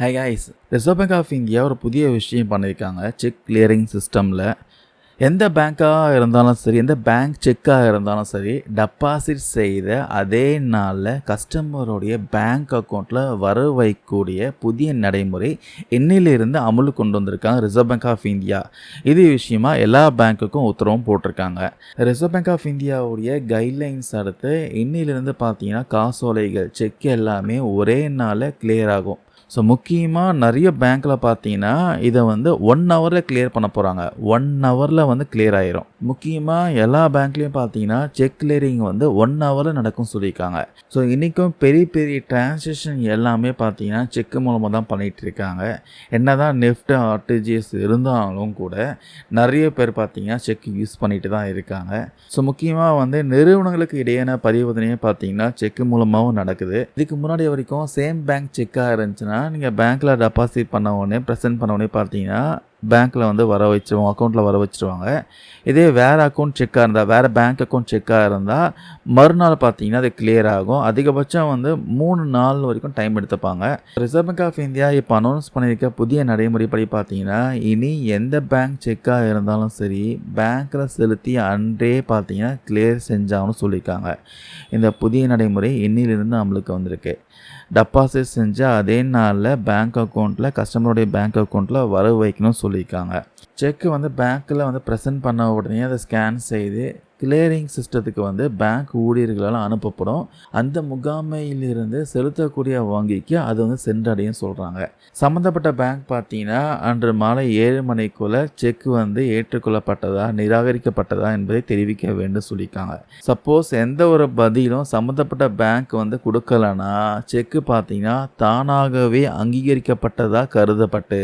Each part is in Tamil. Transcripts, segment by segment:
Hi guys reserve bank of India ஒரு புதிய விஷயம் பண்ணியிருக்காங்க. செக் கிளியரிங் சிஸ்டமில் எந்த பேங்க்காக இருந்தாலும் சரி எந்த பேங்க் செக்காக இருந்தாலும் சரி டெபாசிட் செய்த அதே நாளில் கஸ்டமருடைய பேங்க் அக்கௌண்ட்டில் வர வைக்கக்கூடிய புதிய நடைமுறை இன்னிலிருந்து அமலுக்கு கொண்டு வந்திருக்காங்க ரிசர்வ் பேங்க் ஆஃப் இந்தியா இது விஷயமா எல்லா பேங்க்குக்கும் உத்தரவும் போட்டிருக்காங்க. ரிசர்வ் பேங்க் ஆஃப் இந்தியாவுடைய கைட்லைன்ஸ் அடுத்து இன்னிலிருந்து பார்த்தீங்கன்னா காசோலைகள் செக் எல்லாமே ஒரே நாளில் கிளியர் ஆகும். ஸோ முக்கியமாக நிறைய பேங்க்கில் பார்த்தீங்கன்னா இதை வந்து ஒன் ஹவரில் கிளியர் பண்ண போகிறாங்க ஒன் ஹவரில் வந்து கிளியர் ஆயிரும். முக்கியமாக எல்லா பேங்க்லேயும் பார்த்தீங்கன்னா செக் கிளியரிங் வந்து ஒன் ஹவரில் நடக்கும் சொல்லியிருக்காங்க. ஸோ இன்றைக்கும் பெரிய பெரிய டிரான்சேக்ஷன் எல்லாமே பார்த்தீங்கன்னா செக் மூலமாக தான் பண்ணிகிட்டு இருக்காங்க. என்ன தான் நெஃப்ட் ஆர்டிஜிஎஸ் இருந்தாலும் கூட நிறைய பேர் பார்த்தீங்கன்னா செக் யூஸ் பண்ணிட்டு தான் இருக்காங்க. ஸோ முக்கியமாக வந்து நிறுவனங்களுக்கு இடையான பரிவர்த்தனையே பார்த்தீங்கன்னா செக் மூலமாகவும் நடக்குது. இதுக்கு முன்னாடி வரைக்கும் சேம் பேங்க் செக்காக இருந்துச்சுன்னா நீங்கள் பேங்க்கில் டெபாசிட் பண்ண உடனே ப்ரெசென்ட் பண்ண உடனே பார்த்தீங்கன்னா பேங்க்கில் வந்து வர வச்சுருவாங்க அக்கௌண்ட்டில் வர வச்சுருவாங்க. இதே வேறு அக்கௌண்ட் செக்காக இருந்தால் வேறு பேங்க் அக்கௌண்ட் செக்காக இருந்தால் மறுநாள் பார்த்தீங்கன்னா அது கிளியர் ஆகும். அதிகபட்சம் வந்து மூணு நாள் வரைக்கும் டைம் எடுத்துப்பாங்க. ரிசர்வ் பேங்க் ஆஃப் இந்தியா இப்போ அனௌன்ஸ் பண்ணியிருக்க புதிய நடைமுறைப்படி பார்த்தீங்கன்னா இனி எந்த பேங்க் செக்காக இருந்தாலும் சரி பேங்க்கில் செலுத்தி அன்றே பார்த்தீங்கன்னா கிளியர் செஞ்சாங்கன்னு சொல்லியிருக்காங்க இந்த புதிய நடைமுறை இன்னிலிருந்து நம்மளுக்கு வந்திருக்கு. டெபாசிட் செஞ்சால் அதே நாளில் பேங்க் அக்கௌண்ட்டில் கஸ்டமருடைய பேங்க் அக்கௌண்ட்டில் வர வைக்கணும்னு சொல்லியிருக்காங்க. செக்கு வந்து பேங்க்கில் வந்து ப்ரெசென்ட் பண்ண உடனே அதை ஸ்கேன் செய்து கிளியரிங் சிஸ்டத்துக்கு வந்து பேங்க் ஊழியர்களால் அனுப்பப்படும். அந்த முகாமையிலிருந்து செலுத்தக்கூடிய வங்கிக்கு அது வந்து சென்றடையும் சொல்கிறாங்க சம்மந்தப்பட்ட பேங்க் பார்த்தீங்கன்னா அன்று மாலை ஏழு மணிக்குள்ளே செக் வந்து ஏற்றுக்கொள்ளப்பட்டதா நிராகரிக்கப்பட்டதா என்பதை தெரிவிக்க வேண்டும் சொல்லியிருக்காங்க. சப்போஸ் எந்த ஒரு பதிலும் சம்மந்தப்பட்ட பேங்க் வந்து கொடுக்கலனா செக்கு பார்த்தீங்கன்னா தானாகவே அங்கீகரிக்கப்பட்டதா கருதப்பட்டு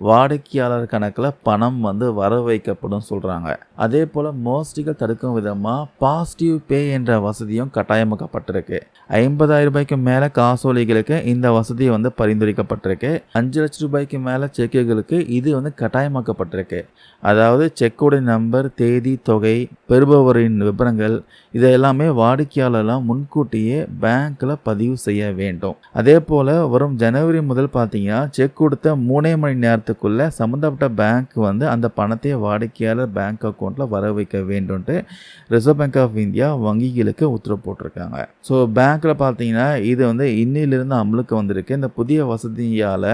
வாடிக்கையாளர் கணக்கில் பணம் வந்து வர வைக்கப்படும் சொல்கிறாங்க அதே போல் மோஸ்டிகள் இருக்கும் விதமாக பாசிட்டிவ் பே என்ற வசதியும் கட்டாயமாக்கப்பட்டிருக்கு. ஐம்பதாயிரம் ரூபாய்க்கு மேலே காசோலைகளுக்கு இந்த வசதி வந்து பரிந்துரைக்கப்பட்டிருக்கு. அஞ்சு லட்சம் ரூபாய்க்கு மேலே செக்குகளுக்கு இது வந்து கட்டாயமாக்கப்பட்டிருக்கு. அதாவது செக்கோட நம்பர் தேதி தொகை பெறுபவரின் விவரங்கள் இதை எல்லாமே வாடிக்கையாளர்லாம் முன்கூட்டியே பேங்க்கில் பதிவு செய்ய வேண்டும். அதே போல் வரும் ஜனவரி முதல் பார்த்தீங்கன்னா செக் கொடுத்த மூணே மணி நேரத்துக்குள்ளே சம்மந்தப்பட்ட பேங்க் வந்து அந்த பணத்தை வாடிக்கையாளர் பேங்க் அக்கௌண்ட்டில் வர வைக்க வேண்டும்ட்டு ரிசர்வ் பேங்க் ஆஃப் இந்தியா வங்கிகளுக்கு உத்தரவு போட்டிருக்காங்க. ஸோ பேங்க்கில் பார்த்தீங்கன்னா இது வந்து இன்னிலிருந்து அமலுக்கு வந்திருக்கு. இந்த புதிய வசதியால்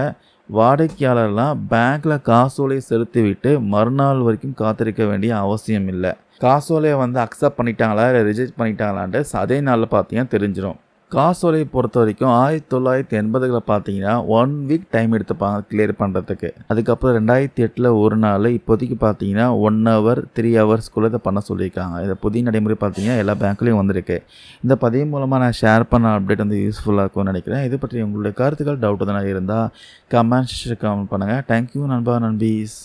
வாடிக்கையாளர்லாம் பேங்க்கில் காசோலை செலுத்திவிட்டு மறுநாள் வரைக்கும் காத்திருக்க வேண்டிய அவசியம் இல்லை. காசோலையை வந்து அக்செப்ட் பண்ணிட்டாங்களா இல்லை ரிஜெக்ட் பண்ணிட்டாங்களான்ட்டு அதே நாளில் பார்த்தீங்கன்னா தெரிஞ்சிடும் காசோலை பொறுத்த வரைக்கும் ஆயிரத்தி தொள்ளாயிரத்தி எண்பதுகளில் பார்த்தீங்கன்னா ஒன் வீக் டைம் எடுத்துப்பாங்க கிளியர் பண்ணுறதுக்கு அதுக்கப்புறம் ரெண்டாயிரத்தி எட்டில் ஒரு நாள் இப்போதைக்கு பார்த்தீங்கன்னா ஒன் ஹவர் த்ரீ ஹவர்ஸ்க்குள்ளே இதை பண்ண சொல்லியிருக்காங்க. இதை புதிய நடைமுறை பார்த்தீங்கன்னா எல்லா பேங்க்லேயும் வந்திருக்கு. இந்த பதிவு மூலமாக நான் ஷேர் பண்ண அப்டேட் வந்து யூஸ்ஃபுல்லாக இருக்கும்னு நினைக்கிறேன். இது பற்றி உங்களுடைய கருத்துக்கள் டவுட் எதனா இருந்தால் கமெண்ட்ஸ் கமெண்ட் பண்ணுங்கள் தேங்க்யூ நண்பா நண்பீஸ்.